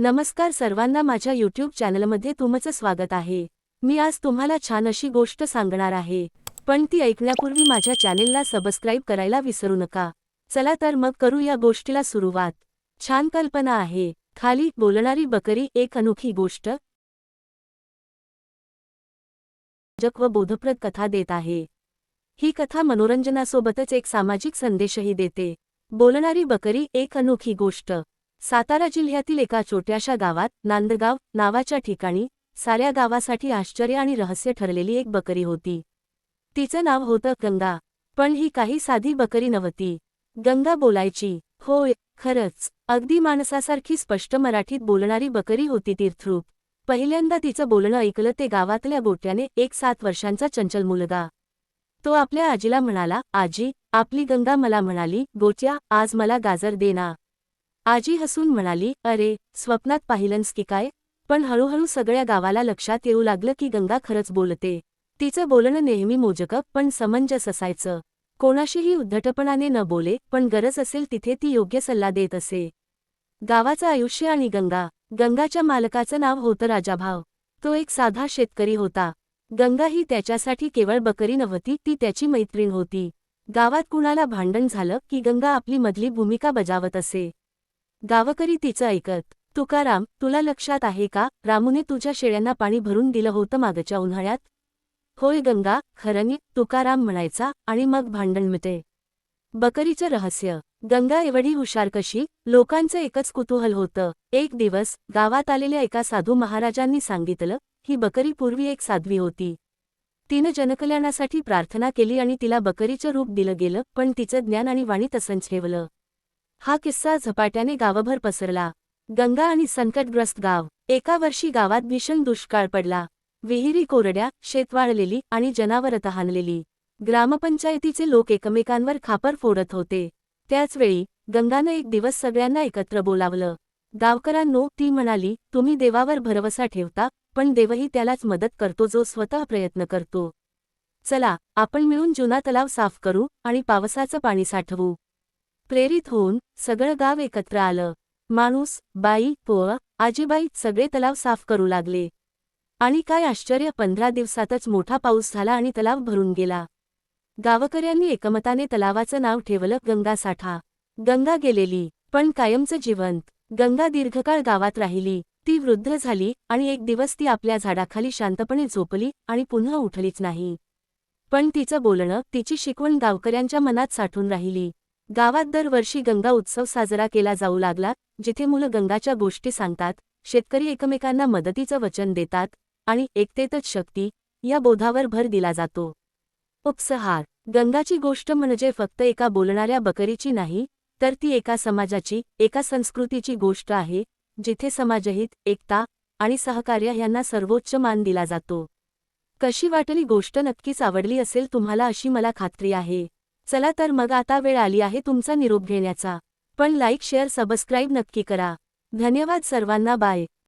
नमस्कार सर्वांना माझ्या यूट्यूब चॅनलमध्ये तुमचं स्वागत आहे. मी आज तुम्हाला छान अशी गोष्ट सांगणार आहे. पण ती ऐकण्यापूर्वी माझ्या चॅनेलला सबस्क्राईब करायला विसरू नका. चला तर मग करू या गोष्टीला सुरुवात. छान कल्पना आहे. खाली बोलणारी बकरी एक अनोखी गोष्ट. जक व बोधप्रद कथा देत आहे. ही कथा मनोरंजनासोबतच एक सामाजिक संदेशही देते. बोलणारी बकरी एक अनोखी गोष्ट. सातारा जिल्ह्यातील एका छोट्याशा गावात नांदगाव नावाच्या ठिकाणी साऱ्या गावासाठी आश्चर्य आणि रहस्य ठरलेली एक बकरी होती. तिचं नाव होतं गंगा पण ही काही साधी बकरी नव्हती. गंगा बोलायची होय खरंच अगदी माणसासारखी स्पष्ट मराठीत बोलणारी बकरी होती तीर्थरूप. पहिल्यांदा तिचं बोलणं ऐकलं ते गावातल्या गोट्याने एक सात वर्षांचा चंचल मुलगा. तो आपल्या आजीला म्हणाला आजी आपली गंगा मला म्हणाली गोट्या आज मला गाजर देना आजी हसून म्हणाली अरे स्वप्नात पाहिलंस की काय? पण हळूहळू सगळ्या गावाला लक्षात येऊ लागलं की गंगा खरंच बोलते. तिचं बोलणं नेहमी मोजकं पण समंजस असायचं. कोणाशीही उद्धटपणाने न बोले पण गरज असेल तिथे ती योग्य सल्ला देत असे. गावाचं आयुष्य आणि गंगा. गंगाच्या मालकाचं नाव होतं राजाभाव. तो एक साधा शेतकरी होता. गंगा ही त्याच्यासाठी केवळ बकरी नव्हती ती त्याची मैत्रीण होती. गावात कुणाला भांडण झालं की गंगा आपली मधली भूमिका बजावत असे. गावकरी तिचं ऐकत तुकाराम तुला लक्षात आहे का? रामूने तुझ्या शेळ्यांना पाणी भरून दिलं होतं मागच्या उन्हाळ्यात. होय गंगा खरंनी तुकाराम म्हणायचा आणि मग भांडण मिटे. बकरीचं रहस्य गंगा एवढी हुशार कशी? लोकांचं एकच कुतूहल होतं. एक दिवस गावात आलेल्या एका साधू महाराजांनी सांगितलं ही बकरी पूर्वी एक साध्वी होती. तिनं जनकल्याणासाठी प्रार्थना केली आणि तिला बकरीचं रूप दिलं गेलं पण तिचं ज्ञान आणि वाणी तसंच ठेवलं. हा किस्सा झपाट्याने गावभर पसरला. गंगा आणि संकटग्रस्त गाव. एका वर्षी गावात भीषण दुष्काळ पडला. विहिरी कोरड्या शेतवाळलेली आणि जनावरं तहानलेली. ग्रामपंचायतीचे लोक एकमेकांवर खापर फोडत होते. त्याचवेळी गंगानं एक दिवस सगळ्यांना एकत्र बोलावलं. गावकरांनो ती म्हणाली तुम्ही देवावर भरवसा ठेवता पण देवही त्यालाच मदत करतो जो स्वतः प्रयत्न करतो. चला आपण मिळून जुना तलाव साफ करू आणि पावसाचं पाणी साठवू. प्रेरित होऊन सगळं गाव एकत्र आलं. माणूस बाई पोळ आजीबाई सगळे तलाव साफ करू लागले. आणि काय आश्चर्य पंधरा दिवसातच मोठा पाऊस झाला आणि तलाव भरून गेला. गावकऱ्यांनी एकमताने तलावाचं नाव ठेवलं गंगासाठा गंगा गेलेली पण कायमचं जिवंत. गंगा दीर्घकाळ गावात राहिली ती वृद्ध झाली आणि एक दिवस ती आपल्या झाडाखाली शांतपणे झोपली आणि पुन्हा उठलीच नाही. पण तिचं बोलणं तिची शिकवण गावकऱ्यांच्या मनात साठून राहिली. गावात दरवर्षी गंगा उत्सव साजरा केला जाऊ लागला जिथे मुलं गंगाच्या गोष्टी सांगतात शेतकरी एकमेकांना मदतीचं वचन देतात आणि एकतेतच शक्ती या बोधावर भर दिला जातो. उपसहार. गंगाची गोष्ट म्हणजे फक्त एका बोलणाऱ्या बकरीची नाही तर ती एका समाजाची एका संस्कृतीची गोष्ट आहे जिथे समाजहित एकता आणि सहकार्य यांना सर्वोच्च मान दिला जातो. कशी वाटली गोष्ट नक्कीच आवडली असेल तुम्हाला अशी मला खात्री आहे. चला तर मग आता वेळ आली आहे तुमचा निरोप घेण्याचा. पण लाईक शेअर सबस्क्राईब नक्की करा. धन्यवाद सर्वांना बाय.